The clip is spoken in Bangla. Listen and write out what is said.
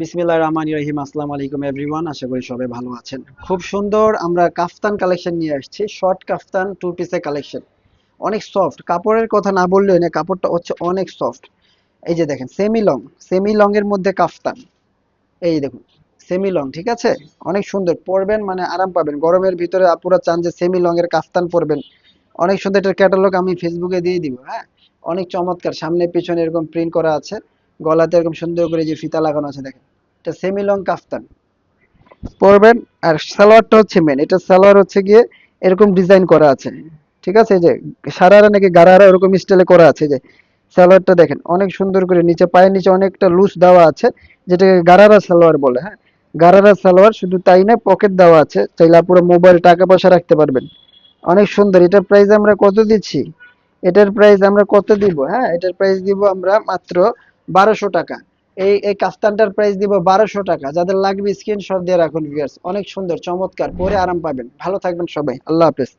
বিসমিল্লাহ রহমান রহিম, আসসালামু আলাইকুম এভরিওয়ান আশা করি সবাই ভালো আছেন। খুব সুন্দর, আমরা কাফতান কালেকশন নিয়ে আসছি শর্ট কাফতান টু পিসের কালেকশন অনেক সফট কাপড়ের কথা না বললেও না, কাপড়টা হচ্ছে অনেক সফট এই যে দেখেন সেমি লং সেমি লং এর মধ্যে কাফতান। এই দেখুন সেমি লং ঠিক আছে? অনেক সুন্দর, পরবেন মানে আরাম পাবেন। গরমের ভিতরে আপুরা চান যে সেমি লং এর কাফতান পরবেন। অনেক সুন্দর এটার ক্যাটালগ আমি ফেসবুকে দিয়ে দিব হ্যাঁ? অনেক চমৎকার, সামনে পিছনে এরকম প্রিন্ট করা আছে। গলাতে এরকম সুন্দর করে যে ফিতা লাগানো আছে, দেখেন। এটা সেমি লং কাফতান। পরবেন, আর সালোয়ারটা হচ্ছে মেন এটা সালোয়ার হচ্ছে গিয়ে এরকম ডিজাইন করা আছে। ঠিক আছে? যে সারারা নাকি গারারা এরকম স্টাইলে করা আছে যে সালোয়ারটা দেখেন। অনেক সুন্দর করে নিচে, পায়ের নিচে অনেকটা লুজ দেওয়া আছে, যেটাকে গারারা সালোয়ার বলে হ্যাঁ? গারারা সালোয়ার শুধু তাই না পকেট দেওয়া আছে। চাইলে পুরো মোবাইল টাকা পয়সা রাখতে পারবেন। অনেক সুন্দর। এটার প্রাইস আমরা কত দিচ্ছি? এটার প্রাইস আমরা কত দিব? হ্যাঁ? এটার প্রাইস দিব আমরা মাত্র বারোশো টাকা। এই এই কাফতানটার প্রাইস দিব বারোশো টাকা। যাদের লাগবে স্ক্রিনশট দিয়ে রাখুন ভিউয়ার্স অনেক সুন্দর, চমৎকার। পরে আরাম পাবেন। ভালো থাকবেন সবাই। আল্লাহ হাফেজ।